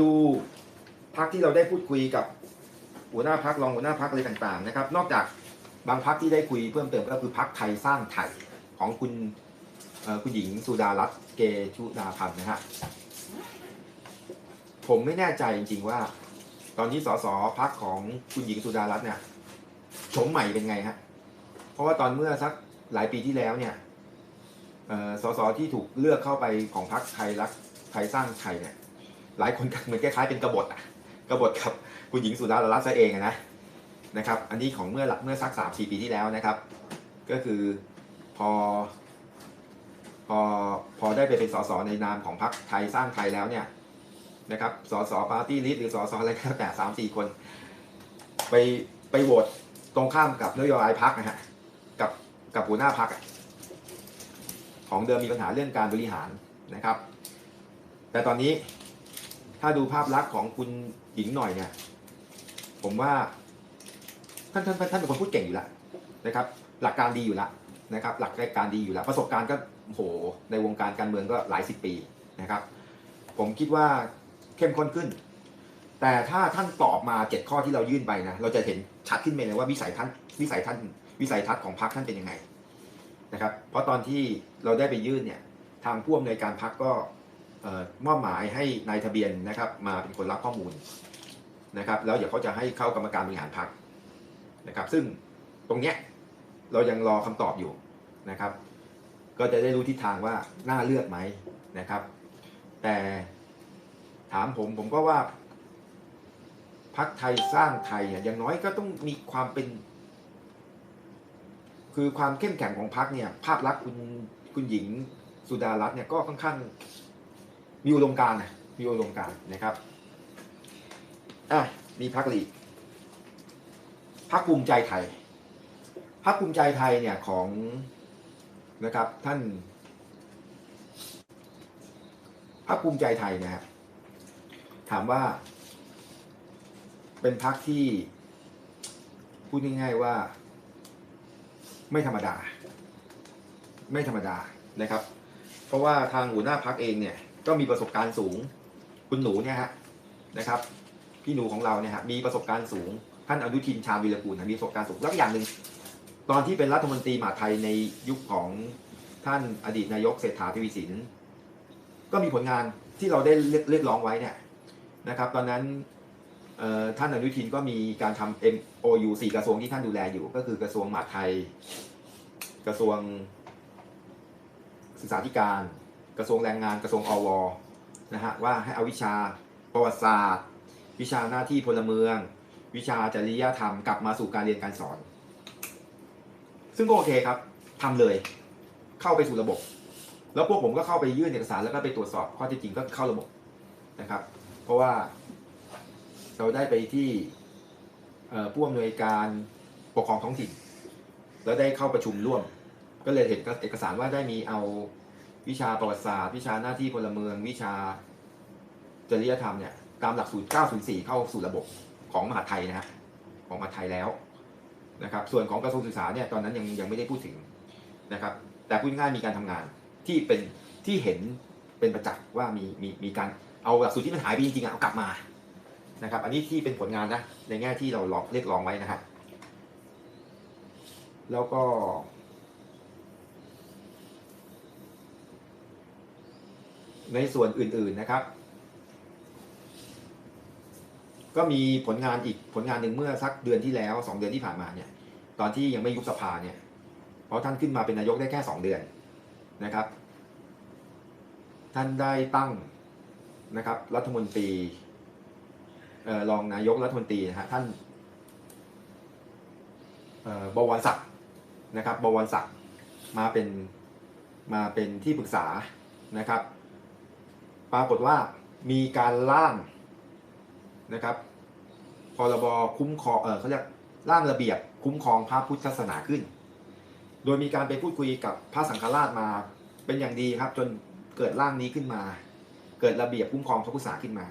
ดูพักที่เราได้พูดคุยกับหัวหน้าพักรองหัวหน้าพักอะไรต่างๆนะครับ นอกจากบางพักที่ได้คุยเพิ่มเติมก็คือพักไทยสร้างไทยของคุณคุณหญิงสุดารัตน์เกชุดาพันธ์นะฮะผมไม่แน่ใจจริงๆว่า ตอนนี้สสพักของคุณหญิงสุดารัตน์เนี่ยโฉมใหม่เป็นไงฮะเพราะว่าตอนเมื่อสักหลายปีที่แล้วเนี่ยสสที่ถูกเลือกเข้าไปของพักไทยรักไทยสร้างไทยเนี่ย หลายคนเหมือนคล้ายๆเป็นกบฏอะกบฏกับคุณหญิงสุดารัตน์ซะเองนะนะครับ อันนี้ของเมื่อเมื่อสักสามสี่ปีที่แล้วนะครับ ก็คือพอพอพอได้ไปเป็นสสในนามของพรรคไทยสร้างไทยแล้วเนี่ยนะครับสสปาร์ตี้ลิสต์หรือสสอะไรก็แล้วแต่สามสี่คน ไปไปโหวตตรงข้ามกับนโยบายพรรคนะฮะกับกับหัวหน้าพรรคของเดิมมีปัญหาเรื่องการบริหารนะครับ แต่ตอนนี้ ถ้าดูภาพลักษณ์ของคุณหญิงหน่อยเนี่ย ผมว่าท่านท่านท่านเป็นคนพูดเก่งอยู่แล้วนะครับ หลักการดีอยู่แล้วนะครับ หลักการดีอยู่แล้ว ประสบการณ์ก็โหในวงการการเมืองก็หลายสิบปีนะครับ ผมคิดว่าเข้มข้นขึ้น แต่ถ้าท่านตอบมาเจ็ดข้อที่เรายื่นไปนะเราจะเห็นชัดขึ้นไปเลยว่าวิสัยท่านวิสัยท่านวิสัยทัศน์ของพรรคท่านเป็นยังไงนะครับ เพราะตอนที่เราได้ไปยื่นเนี่ยทางผู้อำนวยการพรรคก็ มอบหมายให้นายทะเบียนนะครับมาเป็นคนรับข้อมูลนะครับแล้วเดี๋ยวเขาจะให้เข้ากรรมการบริหารพรรคนะครับ ซึ่งตรงเนี้ยเรายังรอคำตอบอยู่นะครับ ก็จะได้รู้ทิศทางว่าน่าเลือกไหมนะครับ แต่ถามผมผมก็ว่าพักไทยสร้างไทยเนี่ยอย่างน้อยก็ต้องมีความเป็น คือความเข้มแข็งของพักเนี่ย ภาพลักษณ์คุณคุณหญิงสุดารัตน์เนี่ยก็ค่อนข้าง มีอุดมการนะมีอุดมการนะครับอะมีพักลีพักภูมิใจไทยพักภูมิใจไทยเนี่ยของนะครับท่านพักภูมิใจไทยเนะฮะถามว่า เป็นพักที่พูดง่ายๆว่า ไม่ธรรมดา ไม่ธรรมดานะครับ เพราะว่าทางหัวหน้าพักเองเนี่ย ก็มีประสบการณ์สูง คุณหนูเนี่ยฮะนะครับ พี่หนูของเราเนี่ยฮะมีประสบการณ์สูง ท่านอนุทินชาญวีรกูลนะมีประสบการณ์สูงแล้วก็อย่างหนึ่งตอนที่เป็นรัฐมนตรีมหาไทยในยุคของท่านอดีตนายกเศรษฐาทวีสิน ก็มีผลงานที่เราได้เรียกร้องไว้เนี่ยนะครับ ตอนนั้นท่านอนุทินก็มีการทำ MOU สี่กระทรวงที่ท่านดูแลอยู่ ก็คือกระทรวงมหาดไทย กระทรวงศึกษาธิการ กระทรวงแรงงานกระทรวงอวนะฮะว่าให้เอาวิชาประวัติศาสตร์ วิชาหน้าที่พลเมือง วิชาจริยธรรมกลับมาสู่การเรียนการสอน ซึ่งก็โอเคครับทำเลย เข้าไปสู่ระบบ แล้วพวกผมก็เข้าไปยื่นเอกสารแล้วก็ไปตรวจสอบข้อเท็จจริงก็เข้าระบบนะครับ เพราะว่าเราได้ไปที่ผู้อำนวยการปกครองท้องถิ่น แล้วได้เข้าประชุมร่วม ก็เลยเห็นเอกสารว่าได้มีเอา วิชาประวัติศาสตร์ วิชาหน้าที่พลเมือง วิชาจริยธรรมเนี่ยตามหลักสูตร 904 เข้าสู่ระบบของมหาไทยนะฮะของมหาไทยแล้วนะครับ ส่วนของกระทรวงศึกษาเนี่ยตอนนั้นยังยังไม่ได้พูดถึงนะครับ แต่พูดง่ายมีการทำงานที่เป็นที่เห็นเป็นประจักษ์ว่ามีมีมีการเอาหลักสูตรที่มันหายไปจริงๆเอากลับมานะครับ อันนี้ที่เป็นผลงานนะในแง่ที่เราเรียกร้องไว้นะฮะแล้วก็ ในส่วนอื่นๆนะครับ ก็มีผลงานอีกผลงานหนึ่งเมื่อสักเดือนที่แล้วสองเดือนที่ผ่านมาเนี่ย ตอนที่ยังไม่ยุบสภาเนี่ย เพราะท่านขึ้นมาเป็นนายกได้แค่สองเดือนนะครับ ท่านได้ตั้งนะครับ รัฐมนตรีเอ่อรองนายกรัฐมนตรีนะฮะท่านบวรศักดิ์นะครับบวรศักดิ์มาเป็นมาเป็นที่ปรึกษานะครับ ปรากฏว่ามีการล่างนะครับพรบคุ้มครองเออเขาเรียกร่างระเบียบคุ้มครองพระพุทธศาสนาขึ้น โดยมีการไปพูดคุยกับพระสังฆราชมาเป็นอย่างดีครับ จนเกิดร่างนี้ขึ้นมา เกิดระเบียบคุ้มครองพระพุทธศาสนาขึ้นมา